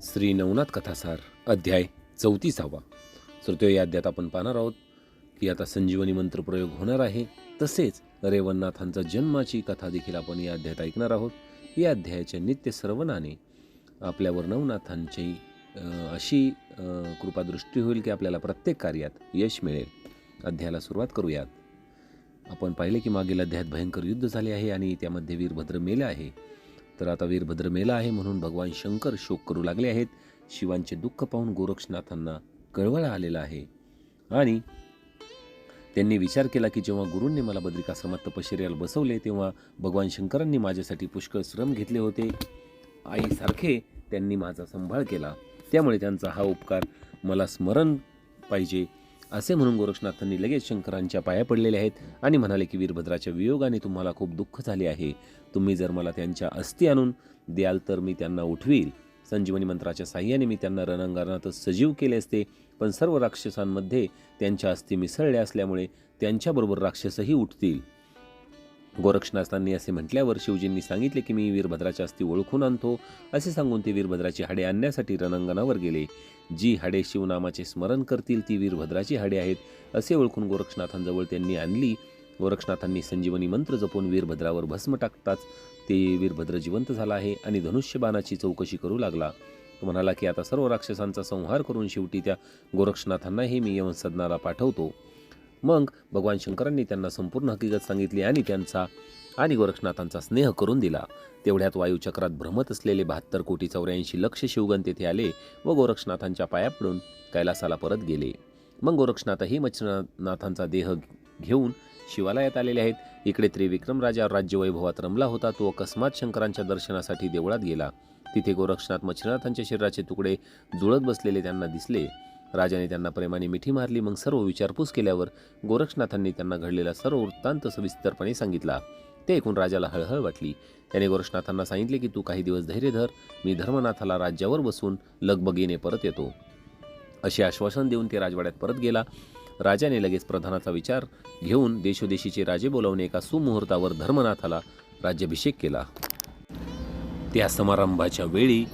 श्री नवनाथ कथासार अध्याय चौतीसावा. श्रोतो या अध्यात आपण पाहणार आहोत की आता संजीवनी मंत्र प्रयोग होणार आहे. तसेच रेवणनाथांचा जन्माची कथा देखील आपण या अध्यायात ऐकणार आहोत. या अध्यायाच्या नित्य सर्वनाने आपल्यावर नवनाथांची अशी कृपादृष्टी होईल की आपल्याला प्रत्येक कार्यात यश मिळेल. अध्यायाला सुरुवात करूयात. आपण पाहिले की मागील अध्यायात भयंकर युद्ध झाले आहे आणि त्यामध्ये वीरभद्र मेले आहे. तर आता वीरभद्र मेला आहे म्हणून भगवान शंकर शोक करू लागले आहेत. शिवांचे दुःख पाहून गोरक्षनाथांना कळवळा आलेला आहे. आणि त्यांनी विचार केला की जेव्हा गुरूंनी मला बद्रिकाश्रमात तपश्चर्याला बसवले तेव्हा भगवान शंकरांनी माझ्यासाठी पुष्कळ श्रम घेतले होते. आईसारखे त्यांनी माझा संभाळ केला. त्यामुळे त्यांचा हा उपकार मला स्मरण पाहिजे. असे म्हणून गोरक्षनाथांनी लगेच शंकरांच्या पाया पडलेले आहेत आणि म्हणाले की वीरभद्राच्या वियोगाने तुम्हाला खूप दुःख झाले आहे. तुम्ही जर मला त्यांच्या अस्थी आणून द्याल तर मी त्यांना उठवील. संजीवनी मंत्राच्या साह्याने मी त्यांना रणांगणातच सजीव केले असते. पण सर्व राक्षसांमध्ये त्यांच्या अस्थी मिसळल्या असल्यामुळे त्यांच्याबरोबर राक्षसही उठतील. गोरक्षनाथांनी असे म्हटल्यावर शिवजींनी सांगितले की मी वीरभद्राच्या अस्थि ओळखून आणतो असे सांगून ते वीरभद्राची हाडे आणण्यासाठी रणांगणावर गेले. जी हाडे शिवनामाचे स्मरण करतील ती वीरभद्राची हाडे आहेत असे ओळखून गोरक्षनाथांजवळ त्यांनी आणली. गोरक्षनाथांनी संजीवनी मंत्र जपून वीरभद्रावर भस्म टाकताच ते वीरभद्र जिवंत झाला आहे आणि धनुष्यबाणाची चौकशी करू लागला. तो म्हणाला की आता सर्व राक्षसांचा संहार करून शेवटी त्या गोरक्षनाथांनाही मी यवन सदनाला पाठवतो. मग भगवान शंकरांनी त्यांना संपूर्ण हकीकत सांगितली आणि त्यांचा आणि गोरक्षनाथांचा स्नेह करून दिला. तेवढ्यात वायुचक्रात भ्रमत असलेले बहात्तर कोटी चौऱ्याऐंशी लक्ष शिवगण तेथे आले व गोरक्षनाथांच्या पाया पडून कैलासाला परत गेले. मग गोरक्षनाथही मच्छनाथांचा देह घेऊन शिवालयात आलेले आहेत. इकडे त्रिविक्रम राजा राज्यवैभवात रमला होता. तो अकस्मात शंकरांच्या दर्शनासाठी देवळात गेला. तिथे गोरक्षनाथ मच्छनाथांच्या शरीराचे तुकडे जुळत बसलेले त्यांना दिसले. राजाने त्यांना प्रेमाने मिठी मारली मग सर्व विचारपूस केल्यावर गोरक्षनाथांनी त्यांना घडलेला सर्व वृत्तांत सविस्तरपणे सांगितला. ते ऐकून राजाला हळहळ वाटली. त्याने गोरक्षनाथांना सांगितले की तू काही दिवस धैर्य धर मी धर्मनाथाला राज्यावर बसून लगबगीने परत येतो. असे आश्वासन देऊन ते राजवाड्यात परत गेला. राजाने लगेच प्रधानाचा विचार घेऊन देशोदेशीचे राजे बोलावून एका सुमुहूर्तावर धर्मनाथाला राज्याभिषेक केला. त्या समारंभाच्या वेळी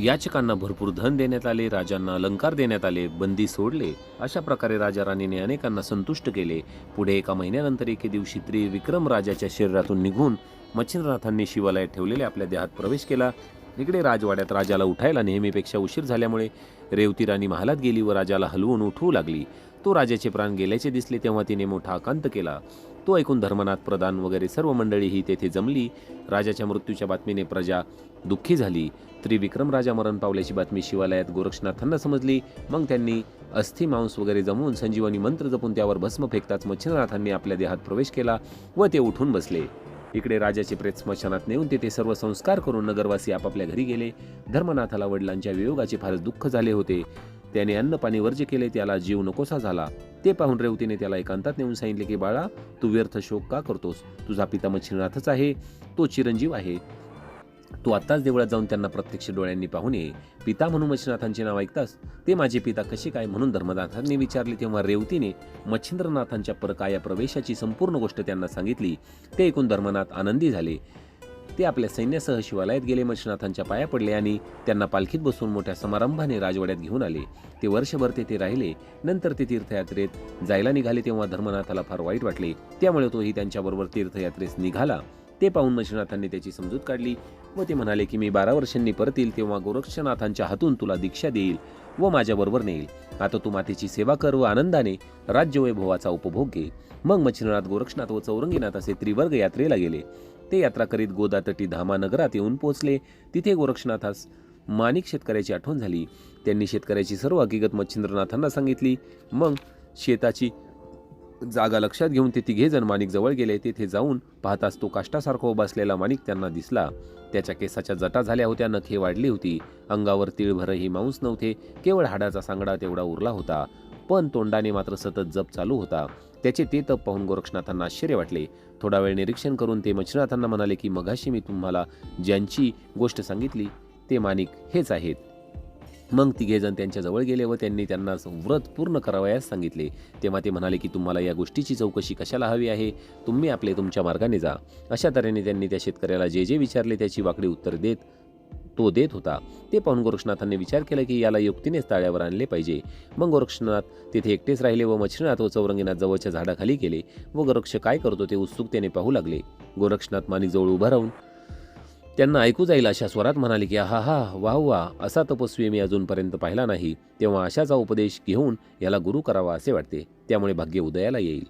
याचकांना भरपूर धन देण्यात आले राजांना अलंकार देण्यात आले बंदी सोडले. अशा प्रकारे राजा राणीने अनेकांना संतुष्ट केले. पुढे एका महिन्यानंतर एके दिवशी त्रिविक्रम राजाच्या शरीरातून निघून मच्छिंद्रनाथांनी शिवालयात ठेवलेल्या आपल्या देहात प्रवेश केला. इकडे राजवाड्यात राजाला उठायला नेहमीपेक्षा उशीर झाल्यामुळे रेवती राणी महालात गेली व राजाला हलवून उठवू लागली. तो राजाचे प्राण गेल्याचे दिसले तेव्हा तिने मोठा आकांत केला. तो ऐकून धर्मनाथ प्रधान वगैरे सर्व मंडळीही तेथे जमली. राजाच्या मृत्यूच्या बातमीने प्रजा दुःखी झाली. त्रिविक्रम राजा मरण पावल्याची बातमी शिवालयात गोरक्षनाथांना समजली. मग त्यांनी अस्थि मांस वगैरे जमवून संजीवनी मंत्र जपून त्यावर भस्म फेकताच मच्छिंद्रनाथांनी आपल्या देहात प्रवेश केला व ते उठून बसले. इकडे राजाचे प्रेत स्मशानात नेऊन तेथे सर्व संस्कार करून नगरवासी आपापल्या घरी गेले. धर्मनाथाला वडिलांच्या वियोगाचे फारच दुःख झाले होते. त्याने अन्नपाणी वर्ज केले त्याला जीव नकोसा झाला. ते पाहून रेवतीने त्याला एकांतात नेऊन सांगितले की बाळा तू व्यर्थ शोक का करतोस? तुझा पिता मच्छिनाथच आहे तो चिरंजीव आहे. तू आत्ताच देवळात जाऊन त्यांना प्रत्यक्ष डोळ्यांनी पाहून ये. पिता म्हणून मच्छिनाथांचे नाव ऐकतास? ते माझे पिता कसे काय? म्हणून धर्मनाथांनी विचारले. तेव्हा रेवतीने मच्छिंद्रनाथांच्या परकाया प्रवेशाची संपूर्ण गोष्ट त्यांना सांगितली. ते ऐकून धर्मनाथ आनंदी झाले. ते आपल्या सैन्यासह शिवालयात गेले मच्छनाथांच्या पाया पडले आणि त्यांना पालखीत बसून मोठ्या समारंभाने राजवाड्यात घेऊन आले. ते वर्षभर तेथे राहिले. नंतर ते तीर्थयात्रेत जायला निघाले तेव्हा धर्मनाथाला फार वाईट वाटले. त्यामुळे तोही त्यांच्याबरोबर तीर्थयात्रेस निघाला. ते पाहून मच्छनाथांनी त्याची समजूत काढली व ते म्हणाले की मी बारा वर्षांनी परत येईल तेव्हा गोरक्षनाथांच्या हातून तुला दीक्षा देईल व माझ्याबरोबर नेईल. आता तू मातेची सेवा कर व आनंदाने राज्यवैभवाचा उपभोग घे. मग मच्छिनाथ गोरक्षनाथ व चौरंगीनाथ असे त्रिवर्ग यात्रेला गेले. ते यात्रा करीत गोदातटी धामा नगरात येऊन पोहोचले. तिथे गोरक्षनाथास माणिक शेतकऱ्याची आठवण झाली. त्यांनी शेतकऱ्याची सर्व हकीकत मच्छिंद्रनाथांना सांगितली. मग शेताची जागा लक्षात घेऊन ते तिघेजण माणिक जवळ गेले. तेथे जाऊन पाहताच तो काष्टासारखा उभा असलेला माणिक त्यांना दिसला. त्याच्या केसाच्या जटा झाल्या होत्या. नखे वाढली होती. अंगावर तिळभरही मांस नव्हते. केवळ हाडाचा सांगडा तेवढा उरला होता. पण तोंडाने मात्र सतत जप चालू होता. त्याचे ते तप पाहून गोरक्षनाथांना आश्चर्य वाटले. थोडा वेळ निरीक्षण करून ते मच्छनाथांना म्हणाले की मघाशी मी तुम्हाला ज्यांची गोष्ट सांगितली ते माणिक हेच आहेत. मग तिघेजण त्यांच्याजवळ गेले व त्यांनी त्यांना व्रत पूर्ण करावयास सांगितले. तेव्हा ते म्हणाले की तुम्हाला या गोष्टीची चौकशी कशाला हवी आहे? तुम्ही आपले तुमच्या मार्गाने जा. अशा तऱ्हेने त्यांनी त्या शेतकऱ्याला जे जे विचारले त्याची वाकडी उत्तर देत तो देत होता. ते पाहून गोरक्षनाथांनी विचार केला की याला युक्तीनेच ताळ्यावर आणले पाहिजे. मग गोरक्षनाथ तिथे एकटेच राहिले व मच्छीनाथ व चौरंगीनाथ जवळच्या झाडाखाली गेले व गोरक्ष काय करतो ते उत्सुकतेने पाहू लागले. गोरक्षनाथ माणिकजवळ उभा राहून त्यांना ऐकू जाईल अशा स्वरात म्हणाले की हा हा वाह वा असा तपस्वी मी अजूनपर्यंत पाहिला नाही. तेव्हा अशाचा उपदेश घेऊन याला गुरु करावा असे वाटते. त्यामुळे भाग्य उदयाला येईल.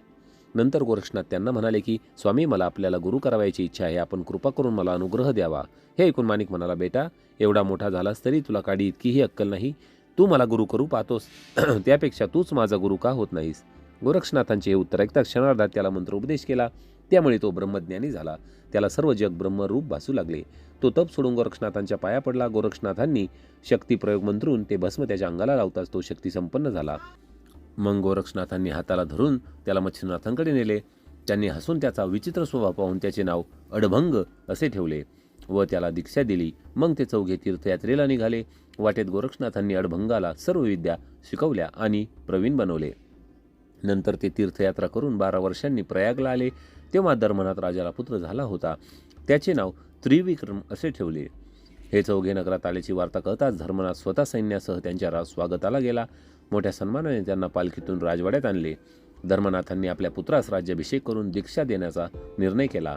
नंतर गोरक्षनाथ त्यांना म्हणाले की स्वामी मला आपल्याला गुरु करावायची इच्छा आहे. आपण कृपा करून मला अनुग्रह द्यावा. हे ऐकून माणिक म्हणाला बेटा एवढा मोठा झालास तरी तुला काडी इतकीही अक्कल नाही. तू मला गुरु करू पाहतोस. त्यापेक्षा तूच माझा गुरु का होत नाहीस? गोरक्षनाथांचे हे उत्तर ऐकता क्षणार्धात त्याला मंत्रोपदेश केला. त्यामुळे तो ब्रह्मज्ञानी झाला. त्याला सर्व जग ब्रह्मरूप भासू लागले. तो तप सोडून गोरक्षनाथांच्या पाया पडला. गोरक्षनाथांनी शक्ती प्रयोग मंत्रून ते भस्म त्याच्या अंगाला लावताच तो शक्ती संपन्न झाला. मग गोरक्षनाथांनी हाताला धरून त्याला मच्छिंद्रनाथांकडे नेले. त्यांनी हसून त्याचा विचित्र स्वभाव पाहून त्याचे नाव अडभंग असे ठेवले व त्याला दीक्षा दिली. मग ते चौघे तीर्थयात्रेला निघाले. वाटेत गोरक्षनाथांनी अडभंगाला सर्व विद्या शिकवल्या आणि प्रवीण बनवले. नंतर ते तीर्थयात्रा करून बारा वर्षांनी प्रयागला आले. तेव्हा धर्मनाथ राजाला पुत्र झाला होता. त्याचे नाव त्रिविक्रम असे ठेवले. हे चौघे नगरात आल्याची वार्ता कळताच धर्मनाथ स्वतः सैन्यासह त्यांच्या राज स्वागताला गेला. मोठ्या सन्मानाने त्यांना पालखीतून राजवाड्यात आणले. धर्मनाथांनी आपल्या पुत्रास राज्याभिषेक करून दीक्षा देण्याचा निर्णय केला.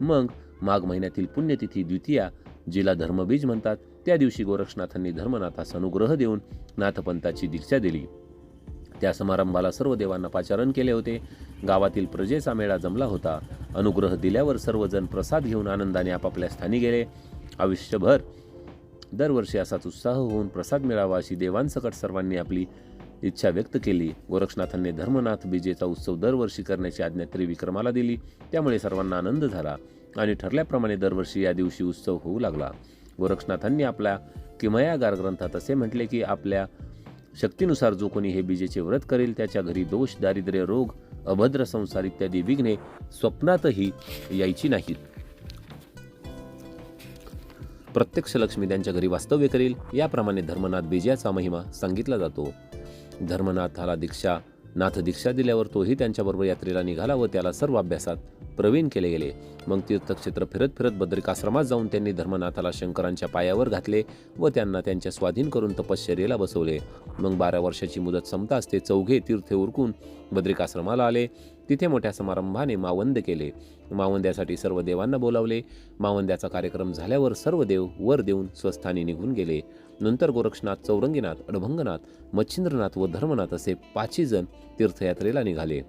मग माघ महिन्यातील पुण्यतिथी द्वितीया जिला धर्मबीज म्हणतात त्या दिवशी गोरक्षनाथांनी धर्मनाथास अनुग्रह देऊन नाथपंथाची दीक्षा दिली. त्या समारंभाला सर्व देवांना पाचारण केले होते. गावातील प्रजेचा मेळा जमला होता. अनुग्रह दिल्यावर सर्वजण प्रसाद घेऊन आनंदाने आपापल्या स्थानी गेले. आयुष्यभर दरवर्षी असाच उत्साह होऊन प्रसाद मिळावा अशी देवांसकट सर्वांनी आपली इच्छा व्यक्त केली. गोरक्षनाथांनी धर्मनाथ बीजेचा उत्सव दरवर्षी करण्याची आज्ञा त्रिविक्रमाला दिली. त्यामुळे सर्वांना आनंद झाला आणि ठरल्याप्रमाणे दरवर्षी या दिवशी उत्सव होऊ लागला. गोरक्षनाथांनी आपल्या किमयागार ग्रंथात असे म्हटले की आपल्या शक्तीनुसार जो कोणी हे बीजेचे व्रत करेल त्याच्या घरी दोष दारिद्र्य रोग अभद्र संसार इत्यादी विघ्ने स्वप्नातही यायची नाहीत. प्रत्यक्ष लक्ष्मी त्यांच्या घरी वास्तव्य करेल. याप्रमाणे धर्मनाथ बीजाचा महिमा सांगितला जातो. धर्मनाथाला दीक्षा नाथ दीक्षा दिल्यावर तोही त्यांच्याबरोबर यात्रेला निघाला व त्याला सर्व अभ्यासात प्रवीण केले गेले. मग तीर्थक्षेत्र फिरत फिरत बद्रिकाश्रमात जाऊन त्यांनी धर्मनाथाला शंकरांच्या पायावर घातले व त्यांना त्यांच्या स्वाधीन करून तपश्चर्येला बसवले. मग बारा वर्षाची मुदत संपताच ते चौघे तीर्थे उरकून बद्रिकाश्रमाला आले. तिथे मोठ्या समारंभाने मावंद केले. मावंद्यासाठी सर्व देवांना बोलावले. मावंद्याचा कार्यक्रम झाल्यावर सर्व देव वर देऊन स्वस्थानी निघून गेले. नंतर गोरक्षनाथ चौरंगीनाथ अडभंगनाथ मच्छिंद्रनाथ व धर्मनाथ असे पाचही जण तीर्थयात्रेला निघाले.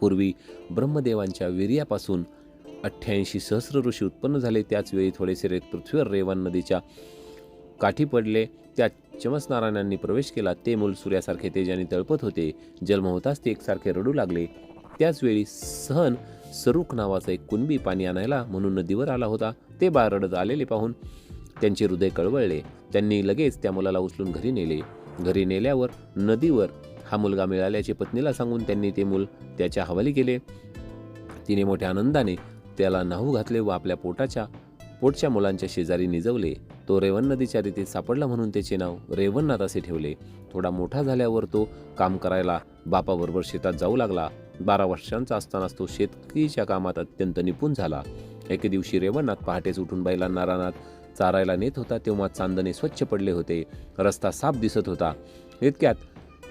पूर्वी ब्रह्मदेवांच्या वीर्यापासून अठ्ठ्याऐंशी सहस्र ऋषी उत्पन्न झाले. त्याचवेळी थोडेसे रेत पृथ्वीवर रेवान नदीच्या काठी पडले. त्या चमसनारायणांनी प्रवेश केला. ते मूल सूर्यासारखे तेजाने तळपत होते. जन्म होताच ते एकसारखे रडू लागले. त्याचवेळी सहन सरुख नावाचा एक कुणबी पाणी आणायला म्हणून नदीवर आला होता. ते बाळ रडत आलेले पाहून त्यांचे हृदय कळवळले. त्यांनी लगेच त्या मुलाला उचलून घरी नेले. घरी नेल्यावर नदीवर हा मुलगा मिळाल्याचे पत्नीला सांगून त्यांनी ते मूल त्याच्या हवाली केले. तिने मोठ्या आनंदाने त्याला नाहू घातले व आपल्या पोटाच्या पोटच्या मुलांच्या शेजारी निजवले. तो रेवण नदीच्या रीतीत सापडला म्हणून त्याचे नाव रेवणनाथ असे ठेवले. थोडा मोठा झाल्यावर तो काम करायला बापाबरोबर शेतात जाऊ लागला. बारा वर्षांचा असतानाच तो शेतकीच्या कामात अत्यंत निपुण झाला. एके दिवशी रेवणनाथ पहाटेच उठून बैलांना रानात चारायला नेत होता तेव्हा चांदणे स्वच्छ पडले होते. रस्ता साफ दिसत होता. इतक्यात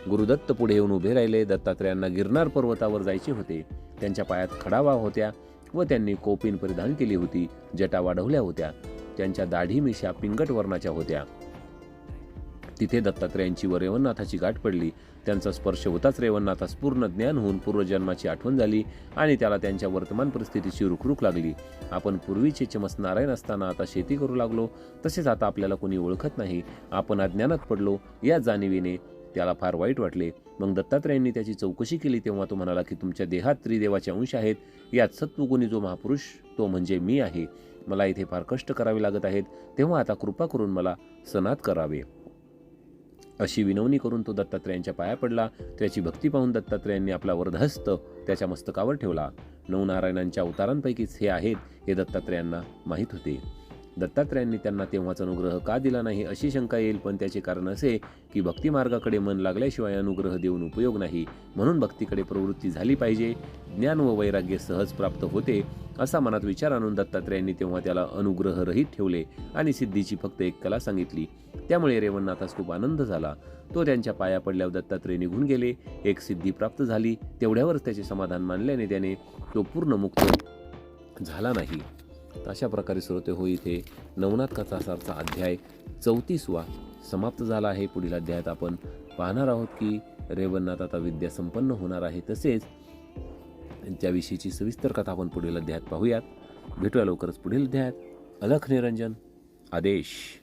गुरुदत्त पुढे येऊन उभे राहिले. दत्तात्रेयांना गिरनार पर्वतावर जायचे होते. त्यांच्या पायात खडावा होत्या व त्यांनी कोपीन परिधान केली होती. जटा वाढवल्या होत्या. त्यांच्या दाढी मिशा पिंगट वर्णाच्या होत्या. तिथे दत्तात्रेयांची व रेवणनाथाची गाठ पडली. त्यांचा स्पर्श होताच रेवणनाथास पूर्ण ज्ञान होऊन पूर्वजन्माची आठवण झाली आणि त्याला त्यांच्या वर्तमान परिस्थितीची रुखरुख लागली. आपण पूर्वीचे चमस नारायण असताना आता शेती करू लागलो. तसेच आता आपल्याला कोणी ओळखत नाही. आपण अज्ञानात पडलो. या जाणीवेने त्याला फार वाईट वाटले. मग दत्तात्रयांनी त्याची चौकशी केली तेव्हा तो म्हणाला की तुमच्या देहात त्रिदेवाचे अंश आहेत. यात सत्वगुणी जो महापुरुष तो म्हणजे मी आहे. मला इथे फार कष्ट करावे लागत आहेत. तेव्हा आता कृपा करून मला सनात करावे. अशी विनवणी करून तो दत्तात्रेयांच्या पाया पडला. त्याची भक्ती पाहून दत्तात्रेयांनी आपला वरदहस्त त्याच्या मस्तकावर ठेवला. नवनारायणांच्या अवतारांपैकीच हे आहेत हे दत्तात्रेयांना माहीत होते. दत्तात्रयांनी त्यांना तेव्हाच अनुग्रह का दिला नाही अशी शंका येईल पण त्याचे कारण असे की भक्तिमार्गाकडे मन लागल्याशिवाय अनुग्रह देऊन उपयोग नाही. म्हणून भक्तीकडे प्रवृत्ती झाली पाहिजे. ज्ञान व वैराग्य सहज प्राप्त होते असा मनात विचार आणून दत्तात्रयांनी तेव्हा त्याला अनुग्रह रहित ठेवले आणि सिद्धीची फक्त एक कला सांगितली. त्यामुळे रेवणनाथास खूप आनंद झाला. तो त्यांच्या पाया पडल्यावर दत्तात्रय निघून गेले. एक सिद्धी प्राप्त झाली. तेवढ्यावरच त्याचे समाधान मानल्याने त्याने तो पूर्ण मुक्त झाला नाही. तर अशा प्रकारे श्रोते हो इथे नवनाथ कथासारचा अध्याय चौतीसवा समाप्त झाला आहे. पुढील अध्यायात आपण पाहणार आहोत की रेवणनाथ आता विद्या संपन्न होणार आहे. तसेच त्याविषयीची सविस्तर कथा आपण पुढील अध्यायात पाहूयात. भेटूया लवकरच पुढील अध्यायात. अलख निरंजन. आदेश.